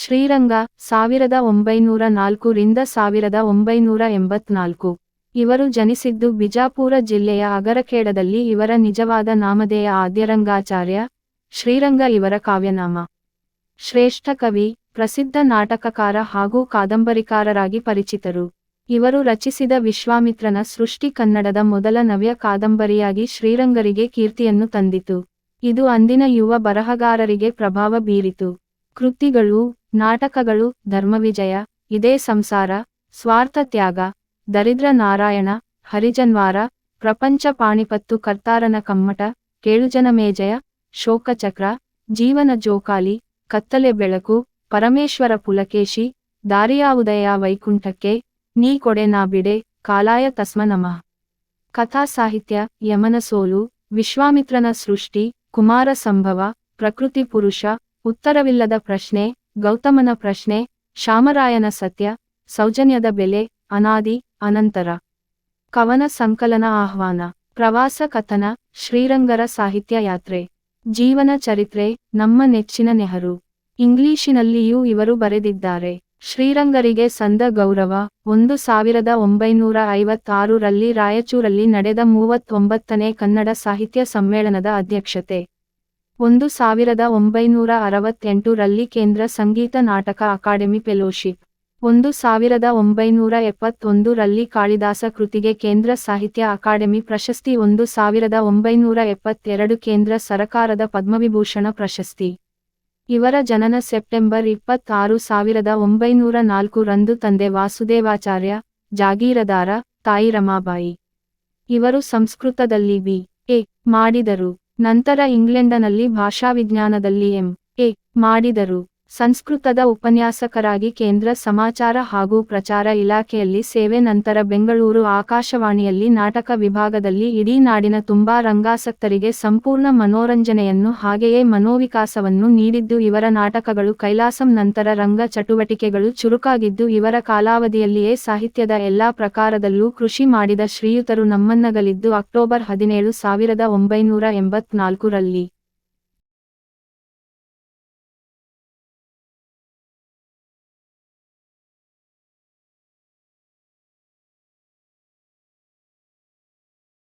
ಶ್ರೀರಂಗ, ಸಾವಿರದ ಒಂಬೈನೂರ ನಾಲ್ಕು ರಿಂದ ಸಾವಿರದ ಒಂಬೈನೂರ ಎಂಬತ್ನಾಲ್ಕು. ಇವರು ಜನಿಸಿದ್ದು ಬಿಜಾಪುರ ಜಿಲ್ಲೆಯ ಅಗರಖೇಡದಲ್ಲಿ ಇವರ ನಿಜವಾದ ನಾಮಧೇಯ ಆದ್ಯರಂಗಾಚಾರ್ಯ, ಶ್ರೀರಂಗ ಇವರ ಕಾವ್ಯನಾಮ. ಶ್ರೇಷ್ಠ ಕವಿ, ಪ್ರಸಿದ್ಧ ನಾಟಕಕಾರ ಹಾಗೂ ಕಾದಂಬರಿಕಾರರಾಗಿ ಪರಿಚಿತರು. ಇವರು ರಚಿಸಿದ ವಿಶ್ವಾಮಿತ್ರನ ಸೃಷ್ಟಿ ಕನ್ನಡದ ಮೊದಲ ನವ್ಯ ಕಾದಂಬರಿಯಾಗಿ ಶ್ರೀರಂಗರಿಗೆ ಕೀರ್ತಿಯನ್ನು ತಂದಿತು. ಇದು ಅಂದಿನ ಯುವ ಬರಹಗಾರರಿಗೆ ಪ್ರಭಾವ ಬೀರಿತು. ಕೃತಿಗಳು, ನಾಟಕಗಳು, ಧರ್ಮವಿಜಯ, ಇದೇ ಸಂಸಾರ, ಸ್ವಾರ್ಥ ತ್ಯಾಗ, ದರಿದ್ರ ನಾರಾಯಣ, ಹರಿಜನ್ವಾರ, ಪ್ರಪಂಚ ಪಾಣಿಪತ್ತು ಕರ್ತಾರನ ಕಮ್ಮಟ, ಕೇಳುಜನ ಮೇಜಯ, ಶೋಕಚಕ್ರ, ಜೀವನ ಜೋಕಾಲಿ, ಕತ್ತಲೆ ಬೆಳಕು, ಪರಮೇಶ್ವರ ಪುಲಕೇಶಿ ದಾರಿಯಾವುದಯ ವೈಕುಂಠಕ್ಕೆ, ನೀ ಕೊಡೆ ನಾ ಬಿಡೆ, ಕಾಲಾಯ ತಸ್ಮ ನಮಃ. ಕಥಾ ಸಾಹಿತ್ಯ, ಯಮನ ಸೋಲು, ವಿಶ್ವಾಮಿತ್ರನ ಸೃಷ್ಟಿ, ಕುಮಾರ ಸಂಭವ, ಪ್ರಕೃತಿ ಪುರುಷ ಉತ್ತರವಿಲ್ಲದ ಪ್ರಶ್ನೆ, ಗೌತಮನ ಪ್ರಶ್ನೆ ಶಾಮರಾಯನ ಸತ್ಯ, ಸೌಜನ್ಯದ ಬೆಲೆ, ಅನಾದಿ, ಅನಂತರ. ಕವನ ಸಂಕಲನ ಆಹ್ವಾನ, ಪ್ರವಾಸ ಕಥನ, ಶ್ರೀರಂಗರ ಸಾಹಿತ್ಯ ಯಾತ್ರೆ. ಜೀವನ ಚರಿತ್ರೆ, ನಮ್ಮ ನೆಚ್ಚಿನ ನೆಹರು. ಇಂಗ್ಲಿಶಿನಲ್ಲಿಯೂ ಇವರು ಬರೆದಿದ್ದಾರೆ. ಶ್ರೀರಂಗರಿಗೆ ಸಂದ ಗೌರವ, ಒಂದು ಸಾವಿರದ ಒಂಬೈನೂರ ಐವತ್ತಾರು ರಲ್ಲಿ ರಾಯಚೂರಲ್ಲಿ ನಡೆದ ಮೂವತ್ತೊಂಬತ್ತನೇ ಕನ್ನಡ ಸಾಹಿತ್ಯ ಸಮ್ಮೇಳನದ ಅಧ್ಯಕ್ಷತೆ. ಒಂದು ಸಾವಿರದ ಒಂಬೈನೂರ ಅರವತ್ತೆಂಟರಲ್ಲಿ ಕೇಂದ್ರ ಸಂಗೀತ ನಾಟಕ ಅಕಾಡೆಮಿ ಫೆಲೋಶಿಪ್. ಒಂದು ಸಾವಿರದ ಒಂಬೈನೂರ ಎಪ್ಪತ್ತೊಂದರಲ್ಲಿ ಕಾಳಿದಾಸ ಕೃತಿಗೆ ಕೇಂದ್ರ ಸಾಹಿತ್ಯ ಅಕಾಡೆಮಿ ಪ್ರಶಸ್ತಿ. ಒಂದು ಸಾವಿರದ ಒಂಬೈನೂರ ಎಪ್ಪತ್ತೆರಡು ಕೇಂದ್ರ ಸರಕಾರದ ಪದ್ಮವಿಭೂಷಣ ಪ್ರಶಸ್ತಿ. ಇವರ ಜನನ ಸೆಪ್ಟೆಂಬರ್ ಇಪ್ಪತ್ತಾರು ಸಾವಿರದ ಒಂಬೈನೂರ ನಾಲ್ಕು ರಂದು ತಂದೆ ವಾಸುದೇವಾಚಾರ್ಯ ಜಾಗೀರದಾರ ತಾಯಿ ರಮಾಬಾಯಿ. ಇವರು ಸಂಸ್ಕೃತದಲ್ಲಿ ಬಿ. ಎ. ಮಾಡಿದರು. ನಂತರ ಇಂಗ್ಲೆಂಡನಲ್ಲಿ ಭಾಷಾವಿಜ್ಞಾನದಲ್ಲಿ ಎಂ ಎ ಮಾಡಿದರು. ಸಂಸ್ಕೃತದ ಉಪನ್ಯಾಸಕರಾಗಿ ಕೇಂದ್ರ ಸಮಾಚಾರ ಹಾಗೂ ಪ್ರಚಾರ ಇಲಾಖೆಯಲ್ಲಿ ಸೇವೆ ನಂತರ ಬೆಂಗಳೂರು ಆಕಾಶವಾಣಿಯಲ್ಲಿ ನಾಟಕ ವಿಭಾಗದಲ್ಲಿ ಇಡೀ ನಾಡಿನ ತುಂಬಾ ರಂಗಾಸಕ್ತರಿಗೆ ಸಂಪೂರ್ಣ ಮನೋರಂಜನೆಯನ್ನು ಹಾಗೆಯೇ ಮನೋವಿಕಾಸವನ್ನು ನೀಡಿದ್ದು ಇವರ ನಾಟಕಗಳು ಕೈಲಾಸಂ ನಂತರ ರಂಗ ಚಟುವಟಿಕೆಗಳು ಚುರುಕಾಗಿದ್ದು ಇವರ ಕಾಲಾವಧಿಯಲ್ಲಿಯೇ ಸಾಹಿತ್ಯದ ಎಲ್ಲಾ ಪ್ರಕಾರದಲ್ಲೂ ಕೃಷಿ ಮಾಡಿದ ಶ್ರೀಯುತರು ನಮ್ಮನ್ನಗಲಿದ್ದು ಅಕ್ಟೋಬರ್ ಹದಿನೇಳು ಸಾವಿರದ ಒಂಬೈನೂರ ಎಂಬತ್ನಾಲ್ಕು ರಲ್ಲಿ